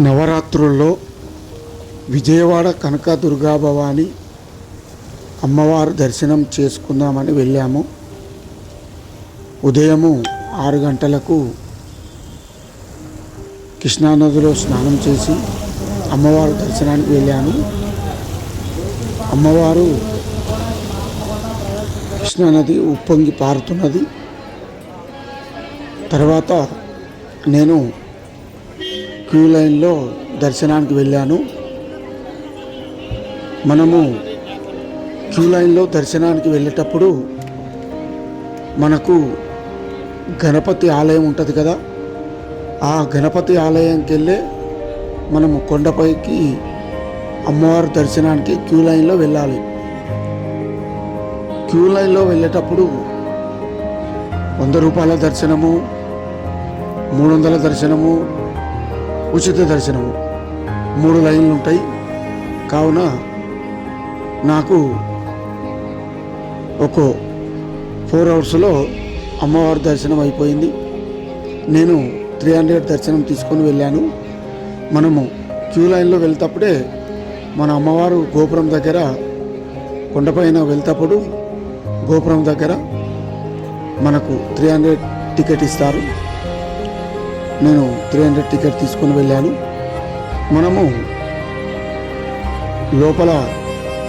నవరాత్రుల్లో విజయవాడ కనకదుర్గా భవాని అమ్మవారు దర్శనం చేసుకుందామని వెళ్ళాము. ఉదయము ఆరు గంటలకు కృష్ణానదిలో స్నానం చేసి అమ్మవారు దర్శనానికి వెళ్ళాను అమ్మవారు కృష్ణానది ఉప్పొంగి పారుతున్నది. తర్వాత నేను క్యూ లైన్లో దర్శనానికి వెళ్ళాను. మనము క్యూ లైన్లో దర్శనానికి వెళ్ళేటప్పుడు మనకు గణపతి ఆలయం ఉంటుంది కదా ఆ గణపతి ఆలయంకి వెళ్ళే మనము కొండపైకి అమ్మవారి దర్శనానికి క్యూ లైన్లో వెళ్ళాలి. క్యూ లైన్లో వెళ్ళేటప్పుడు వంద రూపాయల దర్శనము మూడు వందల దర్శనము ఉచిత దర్శనము మూడు లైన్లు ఉంటాయి. కావున నాకు ఒక ఫోర్ అవర్స్లో అమ్మవారి దర్శనం అయిపోయింది. నేను త్రీ హండ్రెడ్ దర్శనం తీసుకొని వెళ్ళాను. మనము క్యూ లైన్లో వెళ్తప్పుడే మన అమ్మవారు గోపురం దగ్గర కొండపైన వెళ్తప్పుడు గోపురం దగ్గర మనకు త్రీ హండ్రెడ్ టికెట్ ఇస్తారు. నేను త్రీ హండ్రెడ్ టికెట్ తీసుకొని వెళ్ళాను మనము లోపల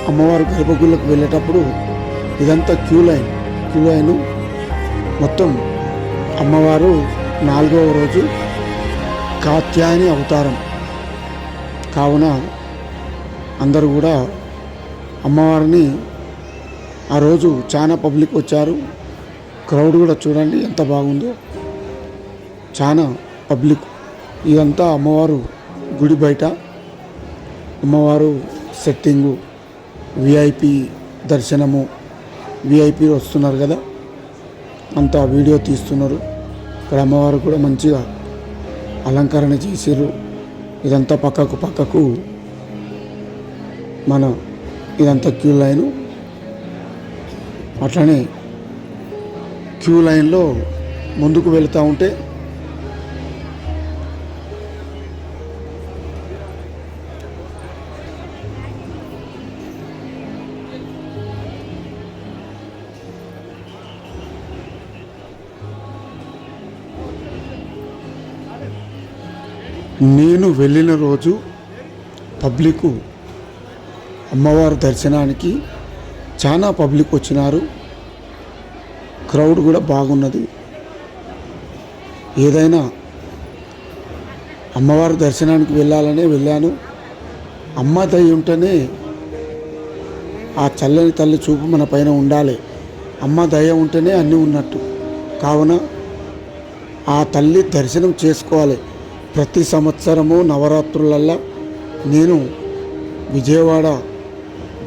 అమ్మవారి గర్భగుళ్ళకు వెళ్ళేటప్పుడు ఇదంతా క్యూ లైన్. క్యూ లైన్ మొత్తం అమ్మవారు నాలుగవ రోజు కాత్యాయని అవతారం. కావున అందరూ కూడా అమ్మవారిని ఆ రోజు చాలా పబ్లిక్ వచ్చారు. క్రౌడ్ కూడా చూడండి ఎంత బాగుందో. చాలా పబ్లిక్. ఇదంతా అమ్మవారు గుడి బయట. అమ్మవారు సెట్టింగు విఐపి దర్శనము. విఐపి వస్తున్నారు కదా? అంతా వీడియో తీస్తున్నారు. ఇక్కడ అమ్మవారు కూడా మంచిగా అలంకరణ చేసారు ఇదంతా పక్కకు పక్కకు మన ఇదంతా క్యూ లైను. అట్లనే క్యూ లైన్లో ముందుకు వెళుతూ ఉంటే నేను వెళ్ళిన రోజు పబ్లిక్ అమ్మవారి దర్శనానికి చాలా పబ్లిక్ వచ్చినారు. క్రౌడ్ కూడా బాగున్నది. ఏదైనా అమ్మవారి దర్శనానికి వెళ్ళాలనే వెళ్ళాను. అమ్మ దయ ఉంటేనే ఆ చల్లని తల్లి చూపు మన పైన ఉండాలి. అమ్మ దయ ఉంటేనే అన్నీ ఉన్నట్టు. కావున ఆ తల్లి దర్శనం చేసుకోవాలి. ప్రతి సంవత్సరము నవరాత్రులల్లా నేను విజయవాడ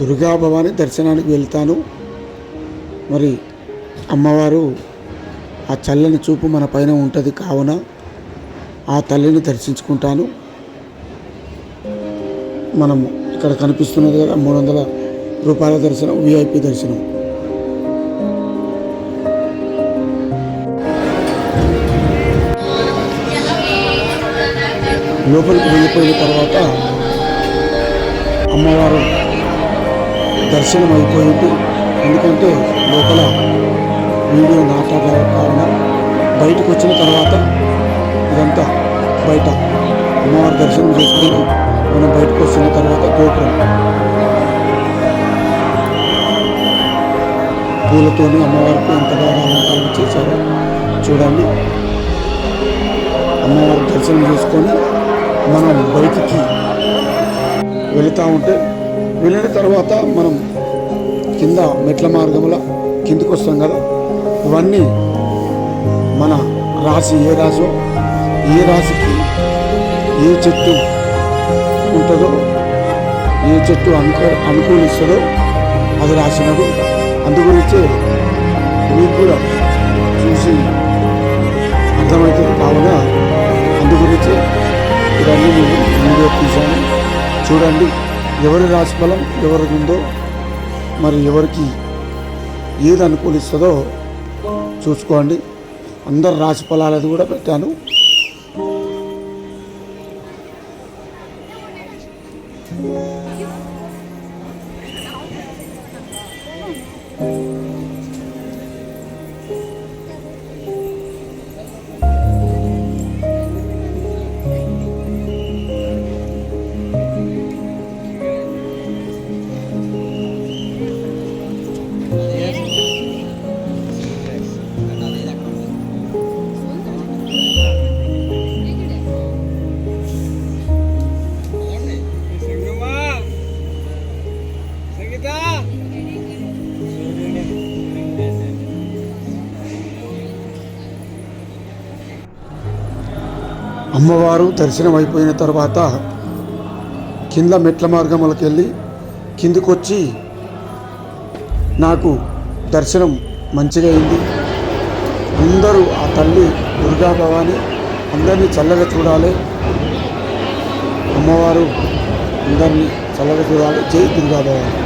దుర్గాభవాని దర్శనానికి వెళ్తాను. మరి అమ్మవారు ఆ చల్లని చూపు మన పైన ఉంటుంది కావున ఆ తల్లిని దర్శించుకుంటాను. మనము ఇక్కడ కనిపిస్తున్నది కదా మూడు వందల రూపాయల దర్శనం విఐపి దర్శనం. లోపలికి వెళ్ళిపోయిన తర్వాత అమ్మవారు దర్శనం అయిపోయింది. ఎందుకంటే లోపల వీడియో నాటక కారణం. బయటకు వచ్చిన తర్వాత ఇదంతా బయట అమ్మవారి దర్శనం చేసుకుని మనం బయటకు వచ్చిన తర్వాత గోపురం. పూలతోని అమ్మవారికి ఎంత బాగా అలంకారం చేశారో చూడండి. అమ్మవారి దర్శనం చేసుకొని మనం బయటికి వెళుతూ ఉంటే వెళ్ళిన తర్వాత మనం కింద మెట్ల మార్గంలో కిందికి వస్తాం కదా. ఇవన్నీ మన రాశి ఏ రాశో ఏ రాశికి ఏ చెట్టు ఉంటుందో ఏ చెట్టు అనుకూ అనుకూలిస్తుందో అది రాసినది. అందుగురించి మీకు కూడా చూసి అర్థమవుతుంది కావున అందుగురించి ఇవన్నీ నేను వీడియో తీశాను. చూడండి ఎవరి రాశిఫలం ఎవరికి ఉందో మరి ఎవరికి ఏది అనుకూలిస్తుందో చూసుకోండి. అందరు రాశి ఫలాలది కూడా పెట్టాను. అమ్మవారు దర్శనం అయిపోయిన తర్వాత కింద మెట్ల మార్గములకు వెళ్ళి కిందికొచ్చి నాకు దర్శనం మంచిగా అయింది. అందరూ ఆ తల్లి దుర్గా భవాని అందరినీ చల్లగా చూడాలి. అమ్మవారు అందరినీ చల్లగా చూడాలి. జై దుర్గా భవాని.